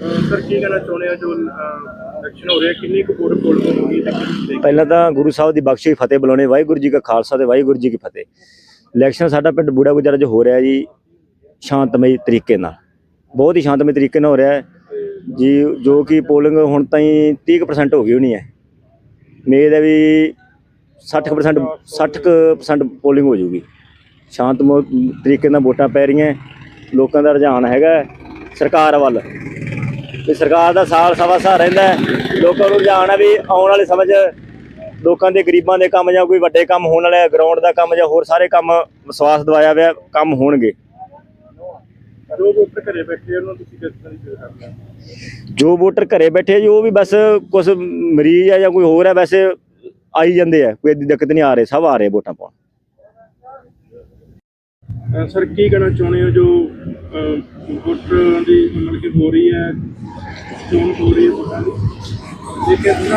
Sir, ਕੀ ਕਹਿਣਾ ਚਾਹੁੰਦੇ ਹੋ ਜੋ ਇਲੈਕਸ਼ਨ ਹੋ ਰਿਹਾ? ਕਿੰਨੀ ਕੁ ਵੋਟ ਪੋਲ ਹੋਊਗੀ ਤੇ ਕਿੰਨੀ ਪਹਿਲਾਂ ਤਾਂ ਗੁਰੂ ਸਾਹਿਬ ਦੀ ਬਖਸ਼ੀ ਫਤਿਹ ਬੁਲਾਉਣੇ, ਵਾਹਿਗੁਰੂ ਜੀ ਕਾ ਖਾਲਸਾ ਤੇ ਵਾਹਿਗੁਰੂ ਜੀ ਕੀ ਫਤਿਹ। ਇਲੈਕਸ਼ਨ ਸਾਡਾ ਪਿੰਡ ਬੂੜਾ ਗੁਜਰਾ 'ਚ ਹੋ ਰਿਹਾ ਜੀ, ਸ਼ਾਂਤਮਈ ਤਰੀਕੇ ਨਾਲ। ਬਹੁਤ ਹੀ ਸ਼ਾਂਤਮਈ ਤਰੀਕੇ ਨਾਲ ਹੋ ਰਿਹਾ ਹੈ। ਜੀ, ਜੋ ਕਿ ਪੋਲਿੰਗ ਹੁਣ ਤਾਈਂ 30% ਹੋ ਗਈ ਹੋਣੀ ਹੈ। ਮੇਦ ਹੈ ਵੀ 60% 60% ਪੋਲਿੰਗ ਹੋ ਜੂਗੀ ਸ਼ਾਂਤ ਤਰੀਕੇ ਨਾਲ ਵੋਟਾਂ ਪੈ ਰਹੀਆਂ। ਲੋਕਾਂ ਦਾ ਰੁਝਾਨ ਹੈਗਾ ਸਰਕਾਰ ਵੱਲ ਤੇ ਸਰਕਾਰ ਦਾ ਸਾਲ ਸਵਾ ਸਾਲ ਰਹਿੰਦਾ। ਲੋਕਾਂ ਨੂੰ ਹੈ ਵੀ ਆਉਣ ਵਾਲੇ ਸਮੇਂ 'ਚ ਲੋਕਾਂ ਦੇ ਗਰੀਬਾਂ ਦੇ ਕੰਮ ਜਾਂ ਕੋਈ ਵੱਡੇ ਕੰਮ ਹੋਣ ਵਾਲੇ ਗਰਾਊਂਡ ਦਾ ਕੰਮ ਜਾਂ ਹੋਰ ਸਾਰੇ ਕੰਮ ਵਿਸ਼ਵਾਸ ਦਿਵਾਇਆ ਹੋਇਆ ਕੰਮ ਹੋਣਗੇ। ਜੋ ਵੋਟਰ ਘਰੇ ਬੈਠੇ ਆ, ਉਹਨਾਂ ਨੂੰ ਤੁਸੀਂ ਕਿਸ ਤਰ੍ਹਾਂ ਦੀ ਫੀਲ ਕਰਦੇ ਹੋ? ਜੋ ਵੋਟਰ ਘਰੇ ਬੈਠੇ ਆ ਜੀ ਉਹ ਵੀ ਬਸ ਕੁਝ ਮਰੀਜ਼ ਆ ਜਾਂ ਕੋਈ ਹੋਰ ਹੈ ਵੈਸੇ ਆਈ ਜਾਂਦੇ ਆ। ਕੋਈ ਦਿੱਕਤ ਨਹੀਂ ਆ ਰਹੀ ਸਭ ਆ ਰਹੇ ਵੋਟਾਂ ਪਾਉਣ। ਸਰ ਕੀ ਕਹਿਣਾ ਚਾਹੁੰਦੇ ਹੋ ਜੋ ਵੋਟਰਾਂ ਦੀ ਮਤਲਬ ਕਿ ਹੋ ਰਹੀ ਹੈ? ਚੋਣ ਹੋ ਰਹੀ ਹੈ ਵੋਟਾਂ ਦੀ ਇਹ ਕਿਸ ਦੇ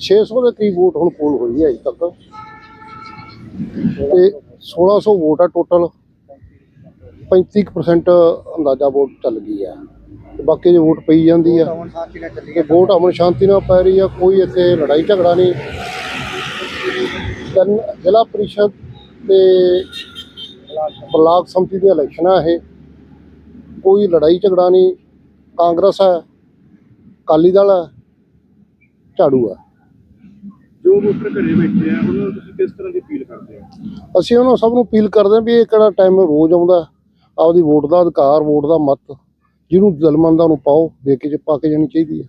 600 ਦੇ ਕਰੀਬ ਵੋਟ ਹੁਣ ਪੋਲ ਹੋਈ ਹੈ ਅਜੇ ਤੱਕ। ਤੇ 1600 ਵੋਟ ਆ ਟੋਟਲ। 35% ਅੰਦਾਜ਼ਾ ਵੋਟ ਚੱਲ ਗਈ ਹੈ। ਬਾਕੀ ਜੇ ਵੋਟ ਪਈ ਜਾਂਦੀ ਆ ਤੇ ਵੋਟ ਅਮਨ ਸ਼ਾਂਤੀ ਨਾਲ ਪੈ ਰਹੀ ਆ ਕੋਈ ਇੱਥੇ ਲੜਾਈ ਝਗੜਾ ਨਹੀਂ। ਜ਼ਿਲ੍ਹਾ ਪ੍ਰੀਸ਼ਦ ਤੇ ਬਲਾਕ ਸੰਮਤੀ ਦੀਆਂ ਇਲੈਕਸ਼ਨਾਂ ਇਹ। ਕੋਈ ਲੜਾਈ ਝਗੜਾ ਨਹੀਂ। ਕਾਂਗਰਸ ਹੈ ਅਕਾਲੀ ਦਲ ਹੈ ਝਾੜੂ ਆ। ਜੋ ਵੋਟਰ ਘਰੇ ਬੈਠੇ ਆ ਉਹਨਾਂ ਨੂੰ ਤੁਸੀਂ ਕਿਸ ਤਰ੍ਹਾਂ ਦੀ ਫੀਲ ਕਰਦੇ ਹੋ? ਅਸੀਂ ਉਹਨਾਂ ਸਭ ਨੂੰ ਅਪੀਲ ਕਰਦੇ ਹਾਂ ਵੀ ਇਹ ਕਿਹੜਾ ਟਾਈਮ ਰੋਜ਼ ਆਉਂਦਾ। ਹੈ। ਆਪਦੀ ਵੋਟ ਦਾ ਅਧਿਕਾਰ ਵੋਟ ਦਾ ਮਤ ਜਿਹਨੂੰ ਦਿਲਮੰਦ ਆ ਉਹਨੂੰ ਪਾਓ ਦੇ ਕੇ ਚ ਪਾ ਕੇ ਜਾਣੀ ਚਾਹੀਦੀ ਹੈ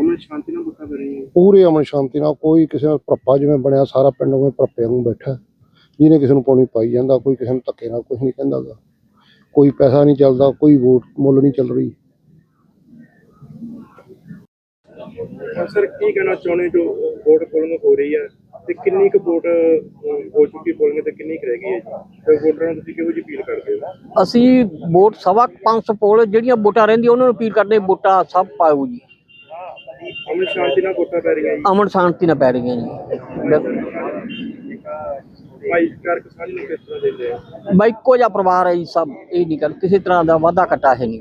ਅਮਨ ਸ਼ਾਂਤੀ ਨਾਲ ਵੋਟਾਂ ਕਰ ਹੋ ਪੂਰੇ ਅਮਨ ਸ਼ਾਂਤੀ ਨਾਲ ਕੋਈ ਕਿਸੇ ਨਾਲ ਪ੍ਰੱਪਾ ਜਿਵੇਂ ਬਣਿਆ ਸਾਰਾ ਪਿੰਡ ਉਵੇਂ ਪ੍ਰੱਪਿਆਂ ਨੂੰ ਬੈਠਾ। ਜਿਹਨੇ ਕਿਸੇ ਨੂੰ ਪਾਉਣੀ ਪਾਈ ਜਾਂਦਾ ਕੋਈ ਕਿਸੇ ਨੂੰ ਧੱਕੇ ਨਾਲ ਕੁਝ ਨਹੀਂ ਕਹਿੰਦਾਗਾ। ਕੋਈ ਪੈਸਾ ਨਹੀਂ ਚੱਲਦਾ ਕੋਈ ਵੋਟ ਮੁੱਲ ਨਹੀਂ ਚੱਲ ਰਹੀ। ਸਰ ਕੀ ਕਹਿਣਾ ਚਾਹੁੰਦੇ ਜੋ ਵੋਟ ਪੋਲਿੰਗ ਹੋ ਰਹੀ ਹੈ ਤੇ ਕਿੰਨੀ ਕੁ ਵੋਟ ਹੋ ਚੁੱਕੀ ਪੋਲਿੰਗ ਤੇ ਕਿੰਨੀ ਕੁ ਰਹਿ ਗਈ ਹੈ ਜੀ? ਤੇ ਵੋਟਰਾਂ ਨੂੰ ਤੁਸੀਂ ਕਿਹੋ ਜਿਹੀ ਫੀਲ ਕਰਦੇ ਹੋ? ਅਸੀਂ ਵੋਟ ਸਵਾ ਕੁ 500 ਪੋਲ ਜਿਹੜੀਆਂ ਵੋਟਾਂ ਰਹਿੰਦੀਆਂ ਉਹਨਾਂ ਨੂੰ ਅਪੀਲ ਕਰਦੇ ਵੋਟਾਂ ਸਭ ਪਾਓ ਜੀ। ਅਮਨ ਸ਼ਾਂਤੀ ਨਾਲ ਵੋਟਾਂ ਪੈ ਰਹੀਆਂ ਜੀ? ਅਮਨ ਸ਼ਾਂਤੀ ਨਾਲ ਪੈ ਰਹੀਆਂ ਜੀ। ਭਾਈਚਾਰਕ ਸਾਂਝ ਨੂੰ ਕਿਸ ਤਰ੍ਹਾਂ ਦਿੰਦੇ ਆ? ਬਈ ਇੱਕੋ ਜਿਹਾ ਪਰਿਵਾਰ ਹੈ ਜੀ ਸਭ ਇਹ ਨਹੀਂ ਕਰ ਕਿਸੇ ਤਰ੍ਹਾਂ ਦਾ ਵਾਧਾ ਘਟਾ ਹੈ ਨਹੀਂ।